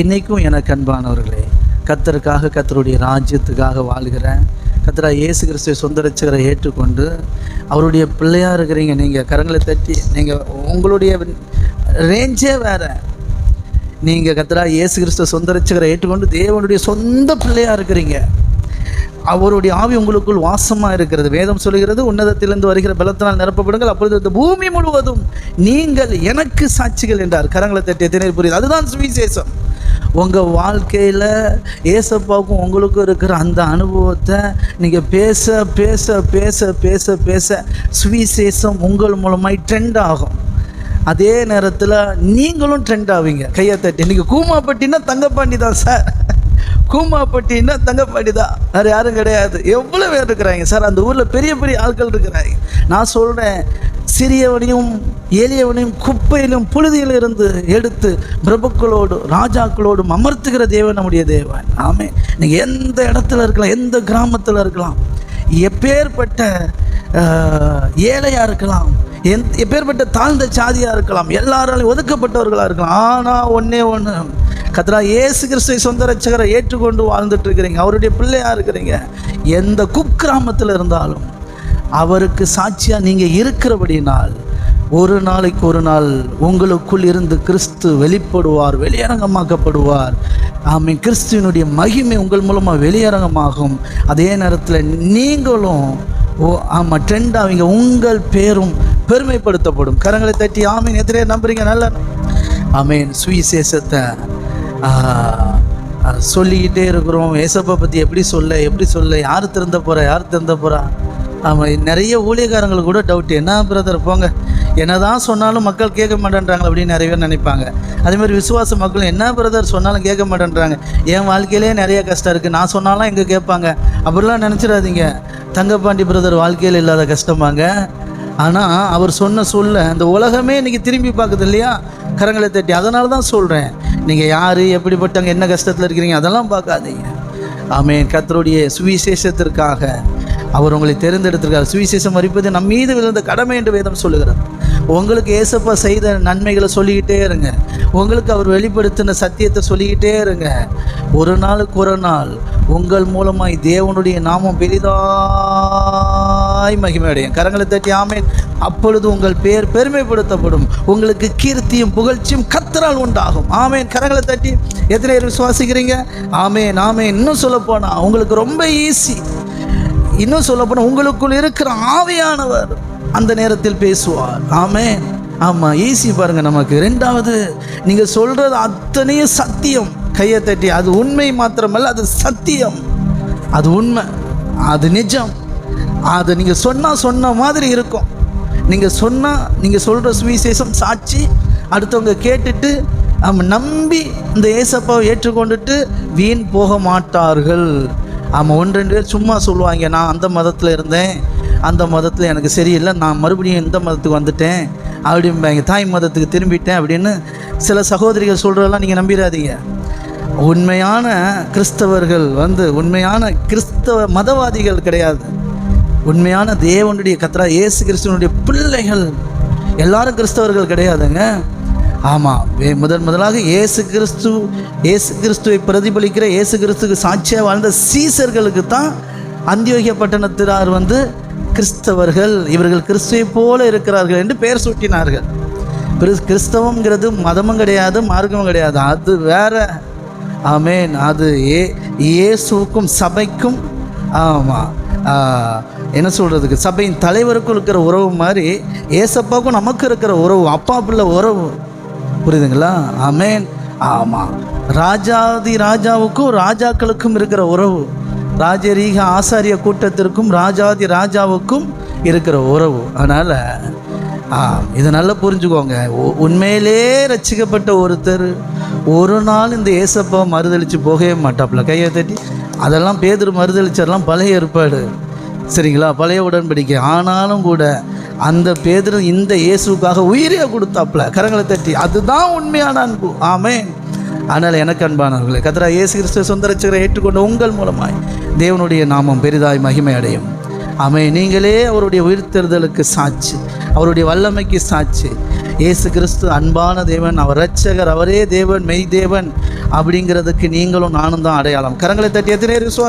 இன்றைக்கும் எனக்கு அன்பானவர்களே கத்தருக்காக கத்தருடைய ராஜ்யத்துக்காக வாழ்கிறேன். கத்தரா இயேசு கிறிஸ்துவை சுந்தரச்சகரை ஏற்றுக்கொண்டு அவருடைய பிள்ளையாக இருக்கிறீங்க. நீங்கள் கரங்களை தட்டி நீங்கள் உங்களுடைய ரேஞ்சே வேறு. நீங்கள் கத்தரா இயேசு கிறிஸ்துவ சுந்தரச்சகரை ஏற்றுக்கொண்டு தேவனுடைய சொந்த பிள்ளையாக இருக்கிறீங்க. அவருடைய ஆவி உங்களுக்குள் வாசமாக இருக்கிறது. வேதம் சொல்கிறது உன்னதத்திலிருந்து வருகிற பலத்தினால் நிரப்பப்படுங்கள். அப்பொழுது இந்த பூமி முழுவதும் நீங்கள் எனக்கு சாட்சிகள் என்றார். கரங்களை தட்டிய திணை புரியுது? அதுதான் சுவிசேஷம். உங்கள் வாழ்க்கையில் ஏசப்பாவுக்கும் உங்களுக்கும் இருக்கிற அந்த அனுபவத்தை நீங்கள் பேச பேச பேச பேச பேச சுவிசேஷம் உங்கள் மூலமாய் ட்ரெண்ட் ஆகும். அதே நேரத்தில் நீங்களும் ட்ரெண்ட் ஆவீங்க. கையை தட்டி நீங்கள் கூமாப்பட்டினா தங்கப்பாண்டி தான் சார். கூமாப்பட்டின்னா தங்கப்பாட்டி தான் வேறு யாரும் கிடையாது. எவ்வளோ பேர் இருக்கிறாங்க? சார் அந்த ஊரில் பெரிய பெரிய ஆட்கள் இருக்கிறாங்க. நான் சொல்கிறேன் சிறியவனையும் எளியவனையும் குப்பையிலும் புழுதியிலும் இருந்து எடுத்து பிரபுக்களோடு ராஜாக்களோடும் அமர்த்துகிற தேவன் நம்முடைய தேவன். ஆமே நீங்கள் எந்த இடத்துல இருக்கலாம் எந்த கிராமத்தில் இருக்கலாம் எப்பேற்பட்ட ஏழையாக இருக்கலாம் எந் எப்பேற்பட்ட தாழ்ந்த சாதியாக இருக்கலாம் எல்லாராலையும் ஒதுக்கப்பட்டவர்களாக இருக்கலாம். ஆனால் ஒன்றே ஒன்று கத்ரா இயேசு கிறிஸ்துவை சொந்த ரட்சகரை ஏற்றுக்கொண்டு வாழ்ந்துட்டு இருக்கிறீங்க அவருடைய பிள்ளையாக இருக்கிறீங்க. எந்த குக்கிராமத்தில் இருந்தாலும் அவருக்கு சாட்சியாக நீங்கள் இருக்கிறபடினால் ஒரு நாளைக்கு ஒரு நாள் உங்களுக்குள் இருந்து கிறிஸ்து வெளிப்படுவார் வெளியரங்கமாக்கப்படுவார். ஆமை கிறிஸ்துவனுடைய மகிமை உங்கள் மூலமாக வெளியரங்கமாகும். அதே நேரத்தில் நீங்களும் ஓ ஆமாம் ட்ரெண்ட் ஆவீங்க உங்கள் பேரும் பெருமைப்படுத்தப்படும். கரங்களை தட்டி ஆமீன். எதிரே நம்புறீங்க நல்ல ஆமீன். சுவிசேஷத்தை சொல்லிக்கிட்டே இருக்கிறோம். ஏசப்பை பற்றி எப்படி சொல்ல எப்படி சொல்ல யார் திறந்த போகிறா யார் திறந்த போகிறா ஆமாம் நிறைய ஊழியக்காரங்களுக்கு கூட டவுட் என்ன பிரதர் போங்க. என்ன தான் சொன்னாலும் மக்கள் கேட்க மாட்டேன்றாங்க அப்படின்னு நிறைய பேர் நினைப்பாங்க. அதேமாதிரி விசுவாச மக்கள் என்ன பிரதர் சொன்னாலும் கேட்க மாட்டேன்றாங்க. என் வாழ்க்கையிலே நிறைய கஷ்டம் இருக்குது நான் சொன்னாலும் எங்கே கேட்பாங்க? அப்படிலாம் நினச்சிடாதீங்க. தங்கப்பாண்டி பிரதர் வாழ்க்கையில் இல்லாத கஷ்டமாங்க. ஆனால் அவர் சொன்ன சொல்ல அந்த உலகமே இன்றைக்கி திரும்பி பார்க்குது இல்லையா? கரங்களை தட்டி. அதனால தான் சொல்கிறேன் நீங்கள் யார் எப்படிப்பட்டவங்க என்ன கஷ்டத்தில் இருக்கிறீங்க அதெல்லாம் பார்க்காதீங்க. ஆமேன். கத்தருடைய சுவிசேஷத்திற்காக அவர் உங்களை தேர்ந்தெடுத்திருக்கார். சுவிசேஷம் அறிப்பது நம் மீது விழுந்த கடமை என்று வேதம் சொல்லுகிறார் உங்களுக்கு ஏசப்பா செய்த நன்மைகளை சொல்லிக்கிட்டே இருங்க. உங்களுக்கு அவர் வெளிப்படுத்தின சத்தியத்தை சொல்லிக்கிட்டே இருங்க. ஒரு நாளுக்கு ஒரு நாள் உங்கள் மூலமாய் தேவனுடைய நாமம் பெரிதாய் மகிமையடையும். கரங்களை தட்டி ஆமேன். அப்பொழுது உங்கள் பேர் பெருமைப்படுத்தப்படும். உங்களுக்கு கீர்த்தியும் புகழ்ச்சியும் கத்தரால் உண்டாகும். ஆமேன். கரங்களை தட்டி எத்தனை பேர் விசுவாசிக்கிறீங்க? ஆமேன் ஆமேன். இன்னும் சொல்லப்போனா உங்களுக்கு ரொம்ப ஈஸி இன்னும் சொல்லப்போனால் உங்களுக்குள் இருக்கிற ஆவியானவர் அந்த நேரத்தில் பேசுவார். ஆமேன். ஆமாம் ஈஸி பாருங்கள் நமக்கு. ரெண்டாவது நீங்கள் சொல்கிறது அத்தனையும் சத்தியம். கையை தட்டி அது உண்மை மாத்திரமல்ல அது சத்தியம். அது உண்மை. அது நிஜம். அது நீங்கள் சொன்னால் சொன்ன மாதிரி இருக்கும். நீங்கள் சொன்னால் நீங்கள் சொல்கிற சுவிசேஷம் சாட்சி அடுத்தவங்க கேட்டுட்டு அவங்க நம்பி இந்த ஏசப்பாவை ஏற்றுக்கொண்டுட்டு வீண் போக மாட்டார்கள். ஆமாம் ஒன்று ரெண்டு பேர் சும்மா சொல்லுவாங்க நான் அந்த மதத்தில் இருந்தேன் அந்த மதத்தில் எனக்கு சரியில்லை நான் மறுபடியும் இந்த மதத்துக்கு வந்துட்டேன் அப்படிம்பாங்க. தாய் மதத்துக்கு திரும்பிட்டேன் அப்படின்னு சில சகோதரிகள் சொல்கிறதெல்லாம் நீங்கள் நம்பிடாதீங்க. உண்மையான கிறிஸ்தவர்கள் வந்து உண்மையான கிறிஸ்தவ மதவாதிகள் கிடையாது. உண்மையான தேவனுடைய கத்ரா இயேசு கிறிஸ்துவனுடைய பிள்ளைகள். எல்லாரும் கிறிஸ்தவர்கள் கிடையாதுங்க. ஆமாம் முதன் முதலாக இயேசு கிறிஸ்து இயேசு கிறிஸ்துவை பிரதிபலிக்கிற இயேசு கிறிஸ்துக்கு சாட்சியாக வாழ்ந்த சீசர்களுக்கு தான் அந்தியோகிய பட்டணத்தினார் வந்து கிறிஸ்தவர்கள். இவர்கள் கிறிஸ்துவை போல இருக்கிறார்கள் என்று பெயர் சூட்டினார்கள். கிறிஸ்தவங்கிறது மதமும் கிடையாது மார்க்கமும் கிடையாது. அது வேற. ஆமேன். அது ஏ இயேசுக்கும் சபைக்கும் ஆமாம் என்ன சொல்கிறதுக்கு சபையின் தலைவருக்கும் இருக்கிற உறவு மாதிரி ஏசப்பாவுக்கும் நமக்கு இருக்கிற உறவு அப்பா பிள்ளை உறவு. புரியுதுங்களா? ஆமேன். ஆமாம் ராஜாதி ராஜாவுக்கும் ராஜாக்களுக்கும் இருக்கிற உறவு. ராஜரீக ஆசாரிய கூட்டத்திற்கும் ராஜாதி ராஜாவுக்கும் இருக்கிற உறவு. அதனால் இதை நல்லா புரிஞ்சுக்கோங்க. உண்மையிலே ரசிக்கப்பட்ட ஒருத்தர் ஒரு நாள் இந்த ஏசப்பா மறுதளித்து போகவே மாட்டாப்புல. கையை தட்டி அதெல்லாம் பேதர் மறுதளிச்சதெல்லாம் பழைய ஏற்பாடு. சரிங்களா? பழைய உடன்படிக்கை. ஆனாலும் கூட அந்த பேதர் இந்த இயேசுக்காக உயிரியை கொடுத்தாப்புல கரங்களை தட்டி. அதுதான் உண்மையான அன்பு. ஆமே ஆனால் எனக்கு அன்பானவர்களே கதரா இயேசு கிறிஸ்து சொந்த ஏற்றுக்கொண்ட உங்கள் மூலமாய் தேவனுடைய நாமம் பெரிதாய் மகிமை அடையும் ஆமே நீங்களே அவருடைய உயிர்த்தெறுதலுக்கு சாட்சி அவருடைய வல்லமைக்கு சாட்சி. இயேசு கிறிஸ்து அன்பான தேவன் அவர் ரட்சகர் அவரே தேவன் மெய் தேவன் அப்படிங்கிறதுக்கு நீங்களும் நானும் தான் அடையாளம். கரங்களை தட்டி எத்தனை விசுவாசம்